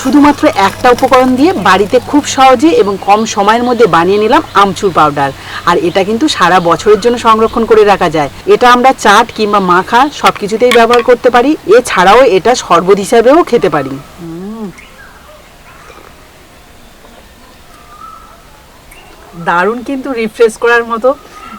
শুধুমাত্র একটা উপকরণ দিয়ে বাড়িতে খুব সহজে এবং কম সময়ের মধ্যে বানিয়ে নিলাম আমচুর পাউডার। আর এটা কিন্তু সারা বছরের জন্য সংরক্ষণ করে রাখা যায়। এটা আমরা চাট কিংবা মাখা সব কিছুতেই ব্যবহার করতে পারি। এছাড়াও এটা শরবত হিসাবেও খেতে পারি। দারুণ কিন্তু রিফ্রেশ করার মতো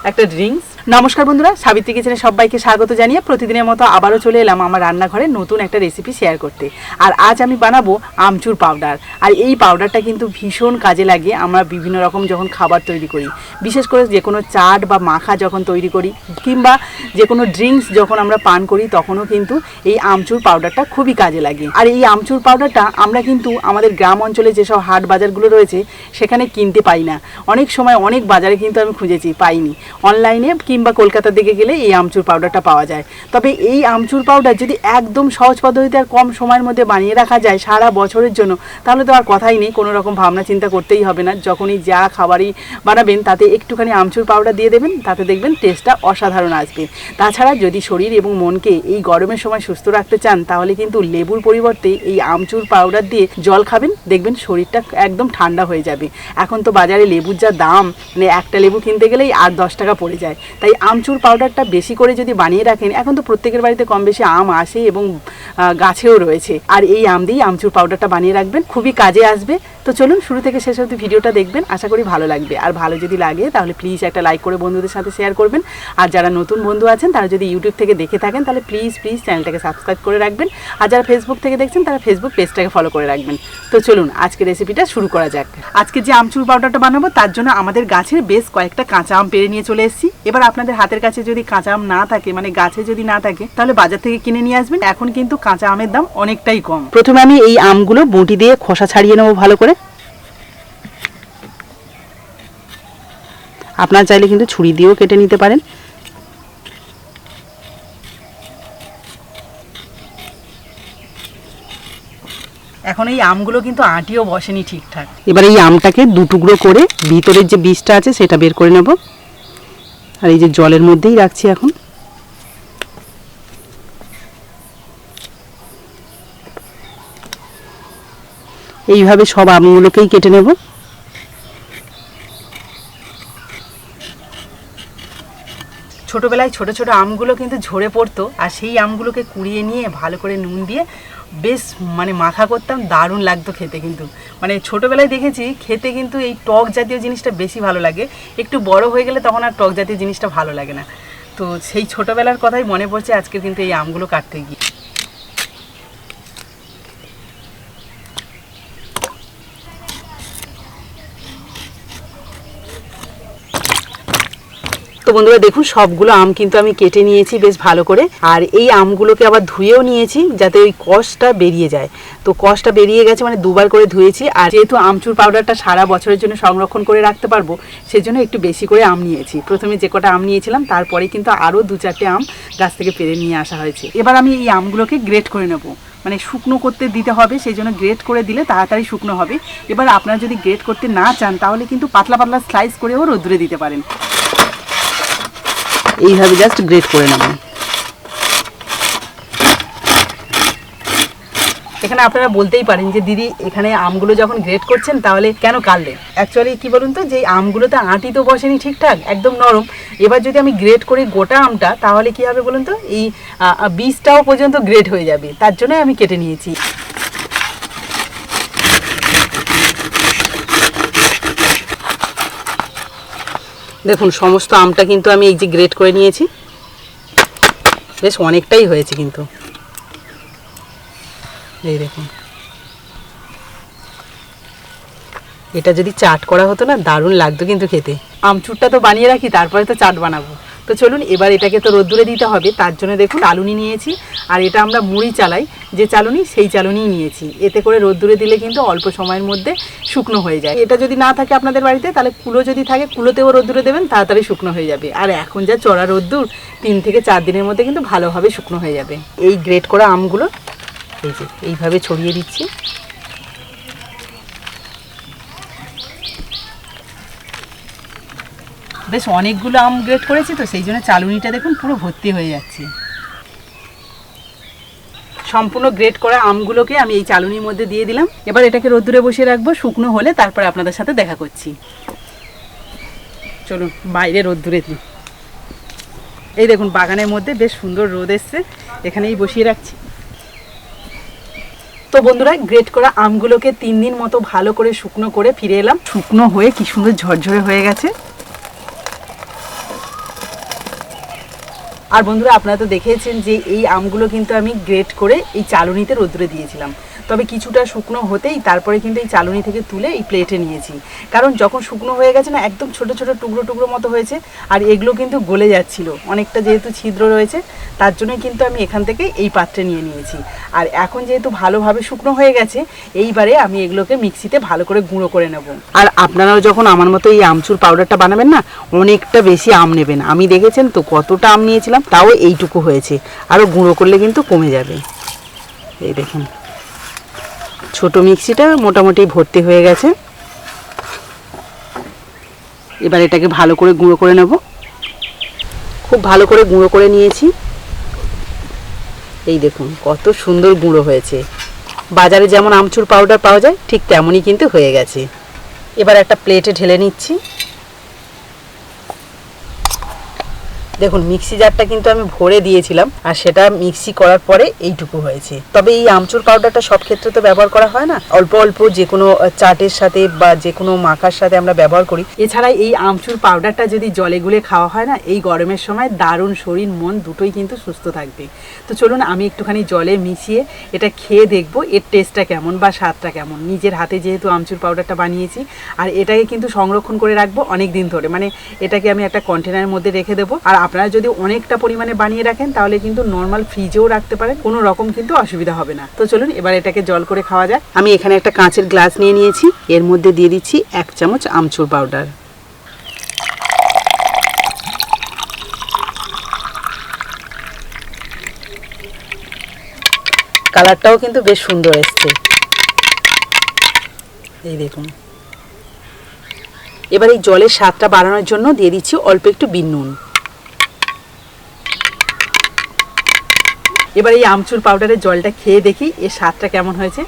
একটা ড্রিঙ্কস নমস্কার বন্ধুরা, সাবিত্রী কিচেনে সবাইকে স্বাগত জানিয়ে প্রতিদিনের মতো আবারও চলে এলাম আমার রান্নাঘরে নতুন একটা রেসিপি শেয়ার করতে। আর আজ আমি বানাবো আমচুর পাউডার আর এই পাউডারটা কিন্তু ভীষণ কাজে লাগে আমরা বিভিন্ন রকম যখন খাবার তৈরি করি। বিশেষ করে যে কোনো চাট বা মাখা যখন তৈরি করি, কিংবা যে কোনো ড্রিঙ্কস যখন আমরা পান করি, তখনও কিন্তু এই আমচুর পাউডারটা খুবই কাজে লাগে। আর এই আমচুর পাউডারটা আমরা কিন্তু আমাদের গ্রাম অঞ্চলে যেসব হাট বাজারগুলো রয়েছে, সেখানে কিনতে পাই না। অনেক সময় অনেক বাজারে কিন্তু আমি খুঁজেছি, পাইনি। অনলাইনে কিংবা কলকাতার দিকে গেলে এই আমচুর পাউডারটা পাওয়া যায়। তবে এই আমচুর পাউডার যদি একদম সহজ পদ্ধতিতে আর কম সময়ের মধ্যে বানিয়ে রাখা যায় সারা বছরের জন্য, তাহলে তো আর কথাই নেই, কোনো রকম ভাবনা চিন্তা করতেই হবে না। যখনই যা খাবারই বানাবেন, তাতে একটুখানি আমচুর পাউডার দিয়ে দেবেন, তাতে দেখবেন টেস্টটা অসাধারণ আসবে। তাছাড়া যদি শরীর এবং মনকে এই গরমের সময় সুস্থ রাখতে চান, তাহলে কিন্তু লেবুর পরিবর্তে এই আমচুর পাউডার দিয়ে জল খাবেন, দেখবেন শরীরটা একদম ঠান্ডা হয়ে যাবে। এখন তো বাজারে লেবুর যা দাম মানে একটা লেবু কিনতে গেলেই আর দশ টাকা পড়ে যায়। তাই আমচুর পাউডারটা বেশি করে যদি বানিয়ে রাখেন, এখন তো প্রত্যেকের বাড়িতে কম বেশি আম আসে এবং গাছেও রয়েছে। আর এই আম দিয়েই আমচুর পাউডারটা বানিয়ে রাখবেন, খুবই কাজে আসবে। তো চলুন শুরু থেকে শেষ অবধি ভিডিওটা দেখবেন, আশা করি ভালো লাগবে। আর ভালো যদি লাগে, তাহলে প্লিজ একটা লাইক করে বন্ধুদের সাথে শেয়ার করবেন। আর যারা নতুন বন্ধু আছেন, তারা যদি ইউটিউব থেকে দেখে থাকেন, তাহলে প্লিজ প্লিজ চ্যানেলটাকে সাবস্ক্রাইব করে রাখবেন। আর যারা ফেসবুক থেকে দেখছেন, তারা ফেসবুক পেজটাকে ফলো করে রাখবেন। তো চলুন আজকে রেসিপিটা শুরু করা যাক। আজকে যে আমচুর পাউডারটা বানাবো, তার জন্য আমাদের গাছের বেশ কয়েকটা কাঁচা আম পেরে নিয়ে চলে এসেছি। এবার আপনাদের হাতের কাছে যদি কাঁচা আম না থাকে মানে গাছে যদি না থাকে তাহলে বাজার থেকে কিনে নিয়ে আসবেন। এখন কিন্তু কাঁচা আমের দাম অনেকটাই কম। প্রথমে আমি এই আমগুলো বটি দিয়ে খোসা ছাড়িয়ে নেব ভালো করে। আপনার চাইলে কিন্তু ছুরি দিয়েও কেটে নিতে পারেন। এখন এই আমগুলো কিন্তু আটিও বসেনি ঠিকঠাক। এবার এই আমটাকে দু টুকরো করে ভিতরের যে বীজটা আছে সেটা বের করে নেব। আর এই যে জলের মধ্যেই রাখছি এখন। এইভাবে সব আমগুলোকেই কেটে নেব। ছোটোবেলায় ছোট ছোট আমগুলো কিন্তু ঝরে পড়তো, আর সেই আমগুলোকে কুড়িয়ে নিয়ে ভালো করে নুন দিয়ে বেশ মানে মাখা করতাম, দারুণ লাগতো খেতে কিন্তু। মানে ছোটোবেলায় দেখেছি, খেতে কিন্তু এই টক জাতীয় জিনিসটা বেশি ভালো লাগে। একটু বড় হয়ে গেলে তখন আর টক জাতীয় জিনিসটা ভালো লাগে না। তো সেই ছোটোবেলার কথাই মনে পড়ছে আজকে কিন্তু এই আমগুলো কাটতে গিয়ে। তো বন্ধুরা দেখুন, সবগুলো আম কিন্তু আমি কেটে নিয়েছি বেশ ভালো করে। আর এই আমগুলোকে আবার ধুয়েও নিয়েছি যাতে ওই কষটা বেরিয়ে যায়। তো কষটা বেরিয়ে গেছে মানে দুবার করে ধুয়েছি। আর যেহেতু আমচুর পাউডারটা সারা বছরের জন্য সংরক্ষণ করে রাখতে পারব, সেজন্য একটু বেশি করে আম নিয়েছি। প্রথমে যে কটা আম নিয়েছিলাম, তারপরে কিন্তু আরও দু চারটে আম গাছ থেকে পেরে নিয়ে আসা হয়েছে। এবার আমি এই আমগুলোকে গ্রেট করে নেব। মানে শুকনো করতে দিতে হবে সেই জন্য গ্রেট করে দিলে তাড়াতাড়ি শুকনো হবে। এবার আপনারা যদি গ্রেট করতে না চান, তাহলে কিন্তু পাতলা পাতলা স্লাইস করেও রোদ্রে দিতে পারেন। এইভাবে জাস্ট গ্রেট করে নেব। এখানে আপনারা বলতেই পারেন যে, দিদি, এখানে আমগুলো যখন গ্রেট করছেন, তাহলে কেন কাটলেন? অ্যাকচুয়ালি কি বলুন তো যে আমগুলোতে আঁটি তো বসেনি ঠিকঠাক, একদম নরম, এবার যদি আমি গ্রেট করি গোটা আমটা, তাহলে কি হবে বলুন তো, এই বীজটাও পর্যন্ত গ্রেট হয়ে যাবে। তার জন্যই আমি কেটে নিয়েছি। দেখুন, সমস্ত আমটা কিন্তু আমি এই যে গ্রেট করে নিয়েছি। বেশ অনেকটাই হয়েছে কিন্তু। এই দেখুন। এটা যদি চাট করা হতো না, দারুণ লাগতো কিন্তু খেতে। আমচুরটা তো বানিয়ে রাখি, তারপরে তো চাট বানাবো। তো চলুন, এবার এটাকে তো রোদ্দুরে দিতে হবে, তার জন্য দেখুন চালুনি নিয়েছি, আর এটা আমরা মুড়ি চালাই, যে চালুনি সেই চালুনিই নিয়েছি। এতে করে রোদ্দুরে দিলে কিন্তু অল্প সময়ের মধ্যে শুকনো হয়ে যায়। এটা যদি না থাকে আপনাদের বাড়িতে, তাহলে কুলো যদি থাকে, কুলোতেও রোদ্দুরে দেবেন, তাড়াতাড়ি শুকনো হয়ে যাবে। আর এখন যা চড়া রোদ্দুর, তিন থেকে চার দিনের মধ্যে কিন্তু ভালোভাবে শুকনো হয়ে যাবে। এই গ্রেট করা আমগুলো, এই যে, এইভাবে ছড়িয়ে দিচ্ছি। বেশ অনেকগুলো আম গ্রেট করেছি তো, সেই জন্য চালুনিটা দেখুন পুরো ভর্তি হয়ে যাচ্ছে। সম্পূর্ণ গ্রেট করা আমগুলোকে আমি এই চালুনির মধ্যে দিয়ে দিলাম। এবার এটাকে রোদ্দুরে বসিয়ে রাখব, শুকনো হলে তারপরে আপনাদের সাথে দেখা করছি। চলুন, বাইরে রোদ্দুরে দিই। এই দেখুন, বাগানের মধ্যে বেশ সুন্দর রোদ এসছে, এখানেই বসিয়ে রাখছি। তো বন্ধুরা গ্রেট করা আমগুলোকে তিন দিন মতো ভালো করে শুকনো করে ফিরে এলাম। শুকনো হয়ে কি সুন্দর ঝরঝরে হয়ে গেছে। আর বন্ধুরা, আপনারা তো দেখেছেন যে এই আমগুলো কিন্তু আমি গ্রেট করে এই চালনিতে রোদ্রে দিয়েছিলাম। তবে কিছুটা শুকনো হতেই তারপরে কিন্তু এই চালুনি থেকে তুলে এই প্লেটে নিয়েছি। কারণ যখন শুকনো হয়ে গেছে না, একদম ছোট ছোট টুকরো টুকরো মতো হয়েছে আর এগুলো কিন্তু গলে যাচ্ছিল। অনেকটা যেহেতু ছিদ্র রয়েছে, তার জন্যই কিন্তু আমি এখান থেকে এই পাত্রে নিয়ে নিয়েছি। আর এখন যেহেতু ভালোভাবে শুকনো হয়ে গেছে, এইবারে আমি এগুলোকে মিক্সিতে ভালো করে গুঁড়ো করে নেব। আর আপনারাও যখন আমার মতো এই আমচুর পাউডারটা বানাবেন না, অনেকটা বেশি আম নেবেন। আমি দেখেছেন তো কতটা আম নিয়েছিলাম, তাও এইটুকু হয়েছে। আরও গুঁড়ো করলে কিন্তু কমে যাবে। এই দেখুন। ছোট মিক্সিটা মোটামুটি ভর্তি হয়ে গেছে। এবার এটাকে ভালো করে গুঁড়ো করে নেব। খুব ভালো করে গুঁড়ো করে নিয়েছি। এই দেখুন, কত সুন্দর গুঁড়ো হয়েছে। বাজারে যেমন আমচুর পাউডার পাওয়া যায়, ঠিক তেমনই কিন্তু হয়ে গেছে। এবার একটা প্লেটে ঢেলে নিচ্ছি। দেখুন, মিক্সি জারটা কিন্তু আমি ভরে দিয়েছিলাম, আর সেটা মিক্সি করার পরে এইটুকু হয়েছে। তবে এই আমচুর পাউডারটা সব ক্ষেত্রে তো ব্যবহার করা হয় না? অল্প অল্প যে কোনো চাটের সাথে বা যে কোনো মাখার সাথে আমরা ব্যবহার করি। এছাড়া এই আমচুর পাউডারটা যদি জলে গুলে খাওয়া হয় না, এই গরমের সময় দারুণ শরীর, মন দুটোই কিন্তু সুস্থ থাকবে। তো চলুন, আমি একটুখানি জলে মিশিয়ে এটা খেয়ে দেখব, এর টেস্টটা কেমন বা স্বাদটা কেমন। নিজের হাতে যেহেতু আমচুর পাউডারটা বানিয়েছি, আর এটাকে কিন্তু সংরক্ষণ করে রাখব অনেক দিন ধরে। মানে এটাকে আমি একটা কন্টেনারের মধ্যে রেখে দেবো, আর আপনারা যদি অনেকটা পরিমাণে বানিয়ে রাখেন, তাহলে কিন্তু নর্মাল ফ্রিজেও রাখতে পারেন, কোনো রকম কিন্তু অসুবিধা হবে না। তো চলুন, এবার এটাকে জল করে খাওয়া যাক। আমি এখানে একটা কাঁচের গ্লাস নিয়ে নিয়েছি, এর মধ্যে দিয়ে দিচ্ছি এক চামচ আমচুর পাউডার কালারটাও কিন্তু বেশ সুন্দর এসছে। এই দেখুন। এবার এই জলের স্বাদটা বাড়ানোর জন্য দিয়ে দিচ্ছি অল্প একটু বিন নুন। এবার এই আমচুর পাউডারের জলটা খেয়ে দেখি এর স্বাদটা কেমন হয়েছে।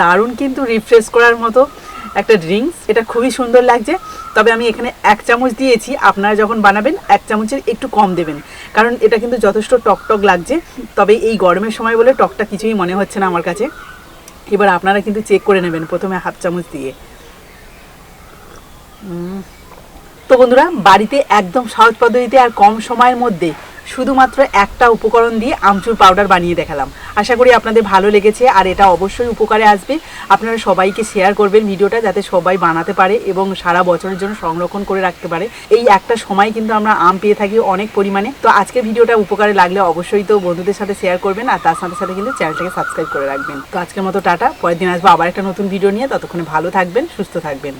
দারুণ কিন্তু রিফ্রেশ করার মতো একটা ড্রিঙ্কস এটা খুবই সুন্দর লাগছে। তবে আমি এখানে এক চামচ দিয়েছি। আপনারা যখন বানাবেন, এক চামচের একটু কম দেবেন। কারণ এটা কিন্তু যথেষ্ট টক টক লাগছে। তবে এই গরমের সময় বলে টকটা কিছুই মনে হচ্ছে না আমার কাছে। এবার আপনারা কিন্তু চেক করে নেবেন। প্রথমে হাফ চামচ দিয়ে। তো বন্ধুরা, বাড়িতে একদম সহজ পদ্ধতিতে আর কম সময়ের মধ্যে শুধুমাত্র একটা উপকরণ দিয়ে আমচুর পাউডার বানিয়ে দেখালাম। আশা করি আপনাদের ভালো লেগেছে আর এটা অবশ্যই উপকারে আসবে। আপনারা সবাইকে শেয়ার করবেন ভিডিওটা যাতে সবাই বানাতে পারে এবং সারা বছরের জন্য সংরক্ষণ করে রাখতে পারে। এই একটা সময় কিন্তু আমরা আম পেয়ে থাকি অনেক পরিমাণে। তো আজকের ভিডিওটা উপকারে লাগলে অবশ্যই তো বন্ধুদের সাথে শেয়ার করবেন আর তার সাথে সাথে কিন্তু চ্যানেলটাকে সাবস্ক্রাইব করে রাখবেন। তো আজকের মতো টাটা, পরের দিন আসব আবার একটা নতুন ভিডিও নিয়ে। ততক্ষণে ভালো থাকবেন, সুস্থ থাকবেন।